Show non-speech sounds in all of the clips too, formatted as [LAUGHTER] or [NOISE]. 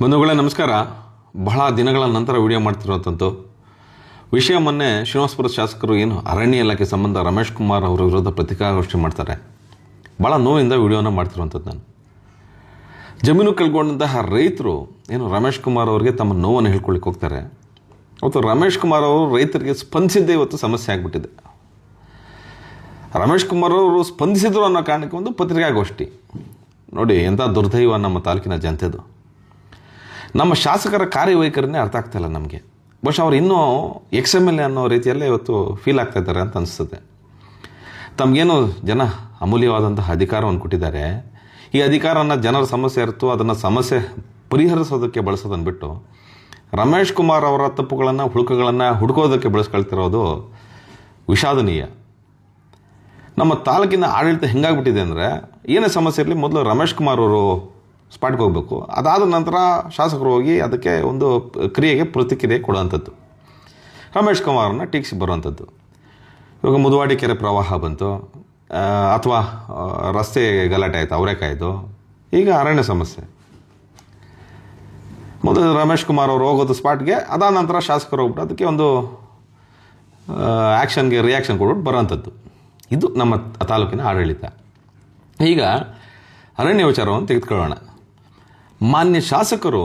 ಬಂಧುಗಳೇ, ನಮಸ್ಕಾರ. ಬಹಳ ದಿನಗಳ ನಂತರ ವಿಡಿಯೋ ಮಾಡ್ತಿರುವಂಥದ್ದು ವಿಷಯ ಮೊನ್ನೆ ಶ್ರೀನಿವಾಸಪುರ ಶಾಸಕರು ಏನು ಅರಣ್ಯ ಇಲಾಖೆ ಸಂಬಂಧ ರಮೇಶ್ ಕುಮಾರ್ ಅವರ ವಿರುದ್ಧ ಪತ್ರಿಕಾಗೋಷ್ಠಿ ಮಾಡ್ತಾರೆ. ಭಾಳ ನೋವಿಂದ ವಿಡಿಯೋನ ಮಾಡ್ತಿರುವಂಥದ್ದು ನಾನು. ಜಮೀನು ಕಳ್ಕೊಂಡಂತಹ ರೈತರು ಏನು ರಮೇಶ್ ಕುಮಾರ್ ಅವರಿಗೆ ತಮ್ಮ ನೋವನ್ನು ಹೇಳ್ಕೊಳ್ಳಿಕ್ಕೆ ಹೋಗ್ತಾರೆ. ಅವತ್ತು ರಮೇಶ್ ಕುಮಾರ್ ಅವರು ರೈತರಿಗೆ ಸ್ಪಂದಿಸಿದ್ದೇ ಇವತ್ತು ಸಮಸ್ಯೆ ಆಗಿಬಿಟ್ಟಿದೆ. ರಮೇಶ್ ಕುಮಾರ್ ಅವರು ಸ್ಪಂದಿಸಿದ್ರು ಅನ್ನೋ ಕಾರಣಕ್ಕೆ ಒಂದು ಪತ್ರಿಕಾಗೋಷ್ಠಿ. ನೋಡಿ ಎಂಥ ದುರ್ದೈವ ನಮ್ಮ ತಾಲೂಕಿನ ಜನತೆದು ನಮ್ಮ ಶಾಸಕರ ಕಾರ್ಯವೈಖರಿನೇ ಅರ್ಥ ಆಗ್ತಾ ಇಲ್ಲ ನಮಗೆ. ಬಹುಶಃ ಅವ್ರು ಇನ್ನೂ ಎಕ್ಸ್ ಎಂ ಎಲ್ ಎ ಅನ್ನೋ ರೀತಿಯಲ್ಲೇ ಇವತ್ತು ಫೀಲ್ ಆಗ್ತಾ ಇದ್ದಾರೆ ಅಂತ ಅನಿಸ್ತದೆ ತಮಗೇನು ಜನ ಅಮೂಲ್ಯವಾದಂತಹ ಅಧಿಕಾರವನ್ನು ಕೊಟ್ಟಿದ್ದಾರೆ. ಈ ಅಧಿಕಾರನ ಜನರ ಸಮಸ್ಯೆ ಇರುತ್ತೋ ಅದನ್ನು ಸಮಸ್ಯೆ ಪರಿಹರಿಸೋದಕ್ಕೆ ಬಳಸೋದನ್ನು ಬಿಟ್ಟು ರಮೇಶ್ ಕುಮಾರ್ ಅವರ ತಪ್ಪುಗಳನ್ನು ಹುಡುಕಗಳನ್ನು ಹುಡುಕೋದಕ್ಕೆ ಬಳಸ್ಕೊಳ್ತಿರೋದು ವಿಷಾದನೀಯ. ನಮ್ಮ ತಾಲೂಕಿನ ಆಡಳಿತ ಹೆಂಗಾಗ್ಬಿಟ್ಟಿದೆ ಅಂದರೆ, ಏನೇ ಸಮಸ್ಯೆ ಇರಲಿ ಮೊದಲು ರಮೇಶ್ ಕುಮಾರ್ ಅವರು ಸ್ಪಾಟ್ಗೆ ಹೋಗಬೇಕು. ಅದಾದ ನಂತರ ಶಾಸಕರು ಹೋಗಿ ಅದಕ್ಕೆ ಒಂದು ಕ್ರಿಯೆಗೆ ಪ್ರತಿಕ್ರಿಯೆ ಕೊಡುವಂಥದ್ದು. ರಮೇಶ್ ಕುಮಾರನ್ನ ಟೀಕಿಸಿ ಬರುವಂಥದ್ದು. ಇವಾಗ ಮುದುವಾಡಿ ಕೆರೆ ಪ್ರವಾಹ ಬಂತು. ಅಥವಾ ರಸ್ತೆ ಗಲಾಟೆ ಆಯಿತು ಅವರೇಕಾಯಿತು ಈಗ ಅರಣ್ಯ ಸಮಸ್ಯೆ. ಮೊದಲು ರಮೇಶ್ ಕುಮಾರ್ ಅವರು ಹೋಗೋದು ಸ್ಪಾಟ್ಗೆ, ಅದಾದ ನಂತರ ಶಾಸಕರು ಹೋಗ್ಬಿಟ್ಟು ಅದಕ್ಕೆ ಒಂದು ಆ್ಯಕ್ಷನ್ಗೆ ರಿಯಾಕ್ಷನ್ ಕೊಡ್ಬಿಟ್ಟು ಬರೋವಂಥದ್ದು. ಇದು ನಮ್ಮ ತಾಲೂಕಿನ ಆಡಳಿತ. ಈಗ ಅರಣ್ಯ ವಿಚಾರವನ್ನು ತೆಗೆದುಕೊಳ್ಳೋಣ. ಮಾನ್ಯ ಶಾಸಕರು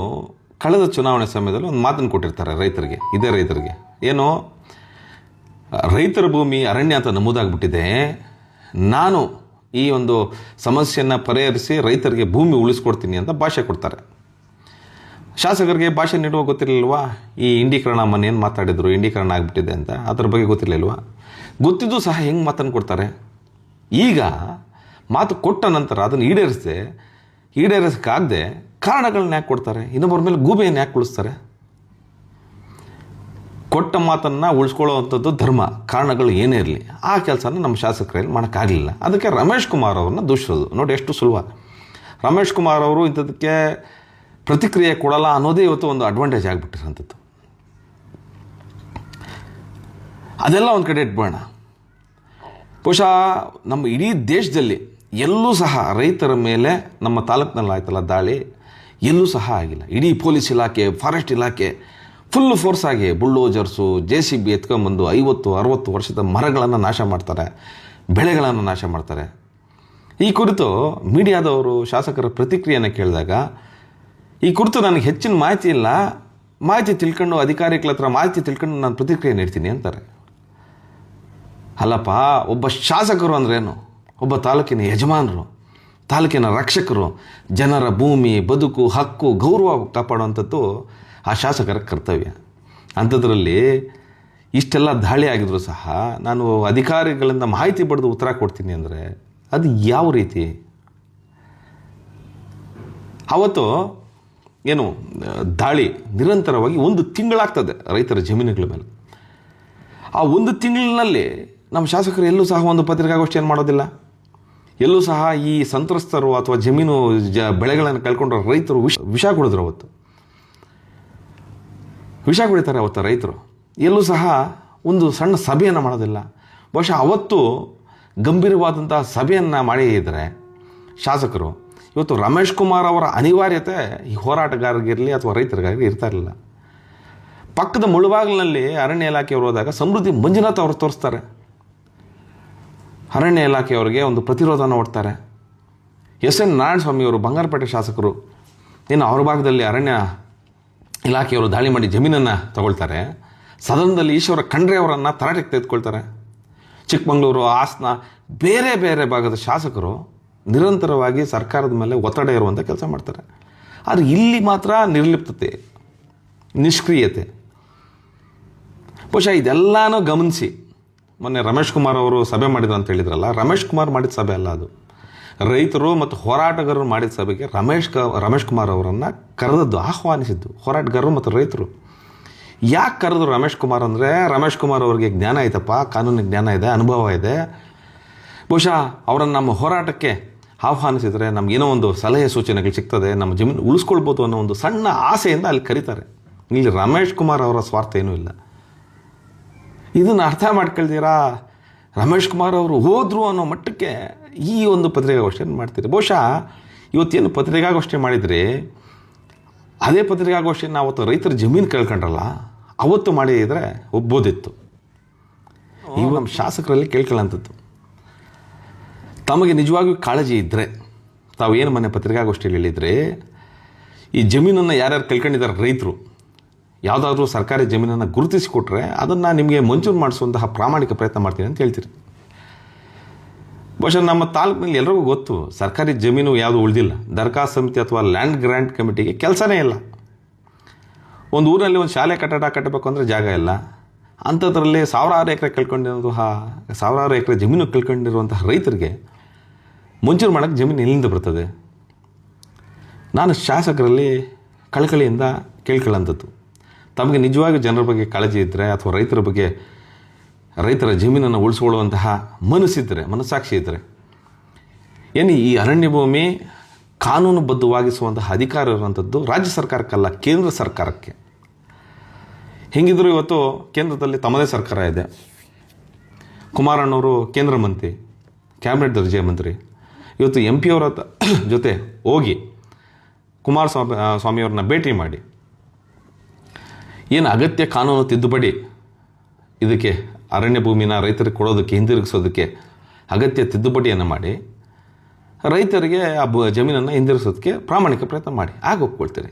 ಕಳೆದ ಚುನಾವಣೆ ಸಮಯದಲ್ಲಿ ಒಂದು ಮಾತನ್ನು ಕೊಟ್ಟಿರ್ತಾರೆ ರೈತರಿಗೆ, ಇದೇ ರೈತರಿಗೆ. ಏನು? ರೈತರ ಭೂಮಿ ಅರಣ್ಯ ಅಂತ ನಮೂದಾಗ್ಬಿಟ್ಟಿದೆ. ನಾನು ಈ ಒಂದು ಸಮಸ್ಯೆಯನ್ನು ಪರಿಹರಿಸಿ ರೈತರಿಗೆ ಭೂಮಿ ಉಳಿಸ್ಕೊಡ್ತೀನಿ ಅಂತ ಭಾಷೆ ಕೊಡ್ತಾರೆ. ಶಾಸಕರಿಗೆ ಭಾಷೆ ನೀಡುವ ಗೊತ್ತಿರಲಿಲ್ವಾ? ಈ ಇಂಡೀಕರಣ ಮನೇನು ಮಾತಾಡಿದ್ರು? ಇಂಡೀಕರಣ ಆಗಿಬಿಟ್ಟಿದೆ ಅಂತ. ಅದ್ರ ಬಗ್ಗೆ ಗೊತ್ತಿರಲಿಲ್ವಾ? ಗೊತ್ತಿದ್ದು ಸಹ ಹೆಂಗೆ ಮಾತನ್ನು ಕೊಡ್ತಾರೆ? ಈಗ ಮಾತು ಕೊಟ್ಟ ನಂತರ ಅದನ್ನು ಈಡೇರಿಸದೆ, ಈಡೇರಿಸೋಕ್ಕಾಗದೆ ಕಾರಣಗಳನ್ನ ಯಾಕೆ ಕೊಡ್ತಾರೆ? ಇನ್ನೊಬ್ಬರ ಮೇಲೆ ಗೂಬೆಯನ್ನು ಯಾಕೆ ಉಳಿಸ್ತಾರೆ? ಕೊಟ್ಟ ಮಾತನ್ನು ಉಳಿಸ್ಕೊಳ್ಳೋವಂಥದ್ದು ಧರ್ಮ. ಕಾರಣಗಳು ಏನೇ ಇರಲಿ. ಆ ಕೆಲಸನ ನಮ್ಮ ಶಾಸಕರಲ್ಲಿ ಮಾಡೋಕ್ಕಾಗಲಿಲ್ಲ. ಅದಕ್ಕೆ ರಮೇಶ್ ಕುಮಾರ್ ಅವ್ರನ್ನ ದೂಷಿಸೋದು ನೋಡಿ ಎಷ್ಟು ಸುಲಭ. ರಮೇಶ್ ಕುಮಾರ್ ಅವರು ಇಂಥದಕ್ಕೆ ಪ್ರತಿಕ್ರಿಯೆ ಕೊಡಲ್ಲ ಅನ್ನೋದೇ ಇವತ್ತು ಒಂದು ಅಡ್ವಾಂಟೇಜ್ ಆಗಿಬಿಟ್ಟಿರೋಂಥದ್ದು ಅದೆಲ್ಲ ಒಂದು ಕಡೆ ಇಟ್ಬೋಣ ಬಹುಶಃ ನಮ್ಮ ಇಡೀ ದೇಶದಲ್ಲಿ ಎಲ್ಲೂ ಸಹ ರೈತರ ಮೇಲೆ ನಮ್ಮ ತಾಲೂಕಿನಲ್ಲಿ ಆಯ್ತಲ್ಲ ದಾಳಿ ಎಲ್ಲೂ ಸಹ ಆಗಿಲ್ಲ. ಇಡೀ ಪೊಲೀಸ್ ಇಲಾಖೆ, ಫಾರೆಸ್ಟ್ ಇಲಾಖೆ ಫುಲ್ ಫೋರ್ಸ್ ಆಗಿ ಬುಲ್ಡೋಜರ್ಸು, ಜೆ ಸಿ ಬಿ ಎತ್ಕೊಂಬಂದು ಐವತ್ತು, ಅರವತ್ತು ವರ್ಷದ ಮರಗಳನ್ನು ನಾಶ ಮಾಡ್ತಾರೆ. ಬೆಳೆಗಳನ್ನು ನಾಶ ಮಾಡ್ತಾರೆ. ಈ ಕುರಿತು ಮೀಡಿಯಾದವರು, ಶಾಸಕರ ಪ್ರತಿಕ್ರಿಯೆಯನ್ನು ಕೇಳಿದಾಗ, ಈ ಕುರಿತು ನನಗೆ ಹೆಚ್ಚಿನ ಮಾಹಿತಿ ಇಲ್ಲ. ಮಾಹಿತಿ ತಿಳ್ಕೊಂಡು, ಅಧಿಕಾರಿಗಳ ಹತ್ರ ಮಾಹಿತಿ ತಿಳ್ಕೊಂಡು ನಾನು ಪ್ರತಿಕ್ರಿಯೆ ನೀಡ್ತೀನಿ ಅಂತಾರೆ. ಅಲ್ಲಪ್ಪ, ಒಬ್ಬ ಶಾಸಕರು ಅಂದ್ರೇನು? ಒಬ್ಬ ತಾಲೂಕಿನ ಯಜಮಾನರು. ತಾಲೂಕಿನ ರಕ್ಷಕರು ಜನರ ಭೂಮಿ, ಬದುಕು, ಹಕ್ಕು, ಗೌರವ ಕಾಪಾಡುವಂಥದ್ದು ಆ ಶಾಸಕರ ಕರ್ತವ್ಯ. ಅಂಥದ್ರಲ್ಲಿ ಇಷ್ಟೆಲ್ಲ ದಾಳಿ ಆಗಿದ್ರು ಸಹ ನಾನು ಅಧಿಕಾರಿಗಳಿಂದ ಮಾಹಿತಿ ಪಡೆದು ಉತ್ತರ ಕೊಡ್ತೀನಿ ಅಂದರೆ ಅದು ಯಾವ ರೀತಿ? ಅವತ್ತು ಏನು, ದಾಳಿ ನಿರಂತರವಾಗಿ ಒಂದು ತಿಂಗಳಾಗ್ತದೆ ರೈತರ ಜಮೀನುಗಳ ಮೇಲೆ. ಆ ಒಂದು ತಿಂಗಳಿನಲ್ಲಿ ನಮ್ಮ ಶಾಸಕರು ಎಲ್ಲೂ ಸಹ ಒಂದು ಪತ್ರಿಕಾಗೋಷ್ಠಿಯನ್ನು ಮಾಡೋದಿಲ್ಲ. ಎಲ್ಲೂ ಸಹ ಈ ಸಂತ್ರಸ್ತರು ಅಥವಾ ಜಮೀನು ಜ ಬೆಳೆಗಳನ್ನು ಕಳ್ಕೊಂಡ್ರ ರೈತರು ವಿಷ ವಿಷ ಕುಡಿದ್ರು ಅವತ್ತು. ವಿಷ ಕುಡಿತಾರೆ ಅವತ್ತು ರೈತರು. ಎಲ್ಲೂ ಸಹ ಒಂದು ಸಣ್ಣ ಸಭೆಯನ್ನು ಮಾಡೋದಿಲ್ಲ. ಬಹುಶಃ ಅವತ್ತು ಗಂಭೀರವಾದಂಥ ಸಭೆಯನ್ನು ಮಾಡಿ ಇದ್ದರೆ ಶಾಸಕರು, ಇವತ್ತು ರಮೇಶ್ ಕುಮಾರ್ ಅವರ ಅನಿವಾರ್ಯತೆ ಈ ಹೋರಾಟಗಾರರಿಗಿರಲಿ ಅಥವಾ ರೈತರಿಗಾಗಲಿ ಇರ್ತಾ ಇರಲಿಲ್ಲ. ಪಕ್ಕದ ಮುಳುಬಾಗಿಲಿನಲ್ಲಿ ಅರಣ್ಯ ಇಲಾಖೆಯವರು ಹೋದಾಗ ಸಮೃದ್ಧಿ ಮಂಜುನಾಥ್ ಅವರು ತೋರಿಸ್ತಾರೆ. ಅರಣ್ಯ ಇಲಾಖೆಯವರಿಗೆ ಒಂದು ಪ್ರತಿರೋಧನ ಒಡ್ತಾರೆ ಎಸ್ ಎನ್ ನಾರಾಯಣಸ್ವಾಮಿಯವರು ಬಂಗಾರಪೇಟೆ ಶಾಸಕರು, ಇನ್ನು ಅವ್ರ ಭಾಗದಲ್ಲಿ ಅರಣ್ಯ ಇಲಾಖೆಯವರು ದಾಳಿ ಮಾಡಿ ಜಮೀನನ್ನು ತಗೊಳ್ತಾರೆ. ಸದನದಲ್ಲಿ ಈಶ್ವರ ಖಂಡ್ರೆ ಅವರನ್ನು ತರಾಟೆಗೆ ತೆಗೆದುಕೊಳ್ತಾರೆ. ಚಿಕ್ಕಮಗಳೂರು, ಹಾಸನ, ಬೇರೆ ಬೇರೆ ಭಾಗದ ಶಾಸಕರು ನಿರಂತರವಾಗಿ ಸರ್ಕಾರದ ಮೇಲೆ ಒತ್ತಡ ಇರುವಂಥ ಕೆಲಸ ಮಾಡ್ತಾರೆ. ಆದರೆ ಇಲ್ಲಿ ಮಾತ್ರ ನಿರ್ಲಿಪ್ತತೆ, ನಿಷ್ಕ್ರಿಯತೆ. ಬಹುಶಃ ಇದೆಲ್ಲನೂ ಗಮನಿಸಿ ಮೊನ್ನೆ ರಮೇಶ್ ಕುಮಾರ್ ಅವರು ಸಭೆ ಮಾಡಿದ್ರು ಅಂತ ಹೇಳಿದ್ರಲ್ಲ, ರಮೇಶ್ ಕುಮಾರ್ ಮಾಡಿದ ಸಭೆ ಅಲ್ಲ ಅದು. ರೈತರು ಮತ್ತು ಹೋರಾಟಗಾರರು ಮಾಡಿದ ಸಭೆಗೆ ರಮೇಶ್ ಕ, ರಮೇಶ್ ಕುಮಾರ್ ಅವರನ್ನು ಕರೆದದ್ದು, ಆಹ್ವಾನಿಸಿದ್ದು, ಹೋರಾಟಗಾರರು ಮತ್ತು ರೈತರು. ಯಾಕೆ ಕರೆದ್ರು ರಮೇಶ್ ಕುಮಾರ್ ಅಂದರೆ, ರಮೇಶ್ ಕುಮಾರ್ ಅವರಿಗೆ ಜ್ಞಾನ ಐತಪ್ಪ ಕಾನೂನಿನ ಜ್ಞಾನ ಇದೆ, ಅನುಭವ ಇದೆ. ಬಹುಶಃ ಅವರನ್ನು ನಮ್ಮ ಹೋರಾಟಕ್ಕೆ ಆಹ್ವಾನಿಸಿದರೆ ನಮಗೇನೋ ಒಂದು ಸಲಹೆ ಸೂಚನೆಗಳು ಸಿಗ್ತದೆ, ನಮ್ಮ ಜಮೀನು ಉಳಿಸ್ಕೊಳ್ಬೋದು ಅನ್ನೋ ಒಂದು ಸಣ್ಣ ಆಸೆಯಿಂದ ಅಲ್ಲಿ ಕರೀತಾರೆ. ಇಲ್ಲಿ ರಮೇಶ್ ಕುಮಾರ್ ಅವರ ಸ್ವಾರ್ಥ ಏನೂ ಇಲ್ಲ. ಇದನ್ನು ಅರ್ಥ ಮಾಡ್ಕೊಳ್ತೀರಾ? ರಮೇಶ್ ಕುಮಾರ್ ಅವರು ಹೋದರು ಅನ್ನೋ ಮಟ್ಟಕ್ಕೆ ಈ ಒಂದು ಪತ್ರಿಕಾಗೋಷ್ಠಿಯನ್ನು ಮಾಡ್ತೀರಿ? ಬಹುಶಃ ಇವತ್ತೇನು ಪತ್ರಿಕಾಗೋಷ್ಠಿ ಮಾಡಿದರೆ ಅದೇ ಪತ್ರಿಕಾಗೋಷ್ಠಿಯನ್ನು ಅವತ್ತು ರೈತರ ಜಮೀನು ಕೇಳ್ಕೊಂಡ್ರಲ್ಲ ಅವತ್ತು ಮಾಡಿದರೆ ಒಬ್ಬೋದಿತ್ತು. ಇವು ನಮ್ಮ ಶಾಸಕರಲ್ಲಿ ಕೇಳ್ಕೊಳ್ಳೋಂಥದ್ದು ತಮಗೆ ನಿಜವಾಗಿಯೂ ಕಾಳಜಿ ಇದ್ದರೆ ತಾವು ಏನು ಮೊನ್ನೆ ಪತ್ರಿಕಾಗೋಷ್ಠಿಯಲ್ಲಿ ಹೇಳಿದರೆ ಈ ಜಮೀನನ್ನು ಯಾರ್ಯಾರು ಕಳ್ಕೊಂಡಿದ್ದಾರೆ ರೈತರು ಯಾವುದಾದ್ರೂ ಸರ್ಕಾರಿ ಜಮೀನನ್ನು ಗುರುತಿಸಿಕೊಟ್ರೆ ಅದನ್ನು ನಿಮಗೆ ಮಂಜೂರು ಮಾಡಿಸುವಂತಹ ಪ್ರಾಮಾಣಿಕ ಪ್ರಯತ್ನ ಮಾಡ್ತೀನಿ ಅಂತ ಹೇಳ್ತೀರಿ. ಬಹುಶಃ ನಮ್ಮ ತಾಲೂಕಿನಲ್ಲಿ ಎಲ್ಲರಿಗೂ ಗೊತ್ತು, ಸರ್ಕಾರಿ ಜಮೀನು ಯಾವುದು ಉಳಿದಿಲ್ಲ. ದರ್ಖಾಸ್ತು ಸಮಿತಿ ಅಥವಾ ಲ್ಯಾಂಡ್ ಗ್ರ್ಯಾಂಟ್ ಕಮಿಟಿಗೆ ಕೆಲಸನೇ ಇಲ್ಲ. ಒಂದು ಊರಿನಲ್ಲಿ ಒಂದು ಶಾಲೆ ಕಟ್ಟಡ ಕಟ್ಟಬೇಕು ಅಂದರೆ ಜಾಗ ಇಲ್ಲ. ಅಂಥದ್ರಲ್ಲಿ ಸಾವಿರಾರು ಎಕರೆ ಕಳ್ಕೊಂಡಿರುವಂತಹ, ಸಾವಿರಾರು ಎಕರೆ ಜಮೀನು ಕಳ್ಕೊಂಡಿರುವಂತಹ ರೈತರಿಗೆ ಮಂಜೂರು ಮಾಡೋಕ್ಕೆ ಜಮೀನು ಎಲ್ಲಿಂದ ಬರ್ತದೆ? ನಾನು ಶಾಸಕರಲ್ಲಿ ಕಳಕಳಿಯಿಂದ ಕೇಳ್ಕೊಳ್ಳೋಂಥದ್ದು ತಮಗೆ ನಿಜವಾಗಿ ಜನರ ಬಗ್ಗೆ ಕಾಳಜಿ ಇದ್ದರೆ ಅಥವಾ ರೈತರ ಬಗ್ಗೆ ರೈತರ ಜಮೀನನ್ನು ಉಳಿಸ್ಕೊಳ್ಳುವಂತಹ ಮನಸ್ಸಿದ್ದರೆ ಮನಸ್ಸಾಕ್ಷಿ ಇದ್ದರೆ ಏನು ಈ ಅರಣ್ಯ ಭೂಮಿ ಕಾನೂನುಬದ್ಧವಾಗಿಸುವಂತಹ ಅಧಿಕಾರ ಇರುವಂಥದ್ದು ರಾಜ್ಯ ಸರ್ಕಾರಕ್ಕಲ್ಲ, ಕೇಂದ್ರ ಸರ್ಕಾರಕ್ಕೆ. ಹೆಂಗಿದ್ರು ಇವತ್ತು ಕೇಂದ್ರದಲ್ಲಿ ತಮ್ಮದೇ ಸರ್ಕಾರ ಇದೆ. ಕುಮಾರಣ್ಣವರು ಕೇಂದ್ರ ಮಂತ್ರಿ, ಕ್ಯಾಬಿನೆಟ್ ದರ್ಜೆಯ ಮಂತ್ರಿ. ಇವತ್ತು ಎಂ ಪಿ ಅವರ ತ- [COUGHS] ಜೊತೆ ಹೋಗಿ ಕುಮಾರಸ್ವಾಮಿ, ಸ್ವಾಮಿಯವ್ರನ್ನ ಭೇಟಿ ಮಾಡಿ. ಏನು ಅಗತ್ಯ ಕಾನೂನು ತಿದ್ದುಪಡಿ? ಇದಕ್ಕೆ ಅರಣ್ಯ ಭೂಮಿನ ರೈತರಿಗೆ ಕೊಡೋದಕ್ಕೆ, ಹಿಂದಿರುಗಿಸೋದಕ್ಕೆ ಅಗತ್ಯ ತಿದ್ದುಪಡಿಯನ್ನು ಮಾಡಿ, ರೈತರಿಗೆ ಆ ಬು ಜಮೀನನ್ನು ಹಿಂದಿರುಗಿಸೋದಕ್ಕೆ ಪ್ರಾಮಾಣಿಕ ಪ್ರಯತ್ನ ಮಾಡಿ. ಆಗ ಒಪ್ಕೊಳ್ತೀರಿ.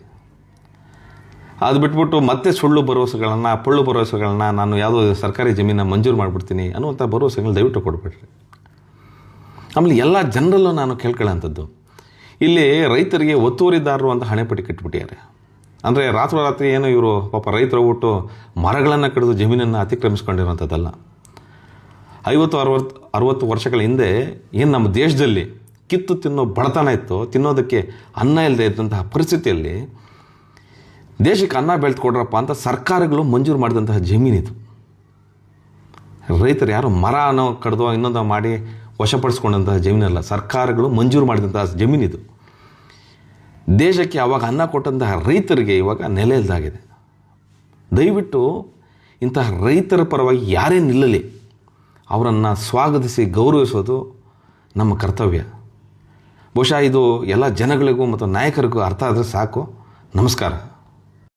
ಅದು ಬಿಟ್ಬಿಟ್ಟು ಮತ್ತೆ ಸುಳ್ಳು ಭರವಸೆಗಳನ್ನು, ಪುಳ್ಳು ಭರವಸೆಗಳನ್ನ ನಾನು ಯಾವುದೋ ಸರ್ಕಾರಿ ಜಮೀನನ್ನು ಮಂಜೂರು ಮಾಡಿಬಿಡ್ತೀನಿ ಅನ್ನುವಂಥ ಭರವಸೆಗಳನ್ನ ದಯವಿಟ್ಟು ಕೊಡಬೇಡ್ರಿ ಆಮೇಲೆ ಎಲ್ಲ ಜನರಲ್ಲೂ ನಾನು ಕೇಳ್ಕೊಳ್ಳೋಂಥದ್ದು ಇಲ್ಲಿ ರೈತರಿಗೆ ಒತ್ತುವರಿದಾರರು ಅಂತ ಹಣೆಪಟ್ಟಿ ಕಟ್ಬಿಟ್ಟಿದ್ದಾರೆ. ಅಂದರೆ ರಾತ್ರೋರಾತ್ರಿ ಏನು ಇವರು ಪಾಪ ರೈತರು ಹೋಗ್ಬಿಟ್ಟು ಮರಗಳನ್ನು ಕಡಿದು ಜಮೀನನ್ನು ಅತಿಕ್ರಮಿಸ್ಕೊಂಡಿರುವಂಥದ್ದಲ್ಲ. ಐವತ್ತು, ಅರವತ್ತು ಅರವತ್ತು ವರ್ಷಗಳ ಹಿಂದೆ ಏನು ನಮ್ಮ ದೇಶದಲ್ಲಿ ಕಿತ್ತು ತಿನ್ನೋ ಬಡತನ ಇತ್ತು, ತಿನ್ನೋದಕ್ಕೆ ಅನ್ನ ಇಲ್ಲದೆ ಇದ್ದಂತಹ ಪರಿಸ್ಥಿತಿಯಲ್ಲಿ ದೇಶಕ್ಕೆ ಅನ್ನ ಬೆಳೆದುಕೊಡ್ರಪ್ಪ ಅಂತ ಸರ್ಕಾರಗಳು ಮಂಜೂರು ಮಾಡಿದಂತಹ ಜಮೀನಿದು ರೈತರು ಯಾರು ಮರ ಅನ್ನೋ ಕಡ್ದೋ ಇನ್ನೊಂದು ಮಾಡಿ ವಶಪಡಿಸ್ಕೊಂಡಂತಹ ಜಮೀನಲ್ಲ, ಸರ್ಕಾರಗಳು ಮಂಜೂರು ಮಾಡಿದಂತಹ ಜಮೀನಿದು ದೇಶಕ್ಕೆ ಆವಾಗ ಅನ್ನ ಕೊಟ್ಟಂತಹ ರೈತರಿಗೆ ಇವಾಗ ನೆಲೆ ಇಲ್ದಾಗಿದೆ. ದಯವಿಟ್ಟು ಇಂತಹ ರೈತರ ಪರವಾಗಿ ಯಾರೇ ನಿಲ್ಲಲಿ, ಅವರನ್ನು ಸ್ವಾಗತಿಸಿ ಗೌರವಿಸೋದು ನಮ್ಮ ಕರ್ತವ್ಯ. ಬಹುಶಃ ಇದು ಎಲ್ಲ ಜನಗಳಿಗೂ ಮತ್ತು ನಾಯಕರಿಗೂ ಅರ್ಥ ಆದರೆ ಸಾಕು. ನಮಸ್ಕಾರ.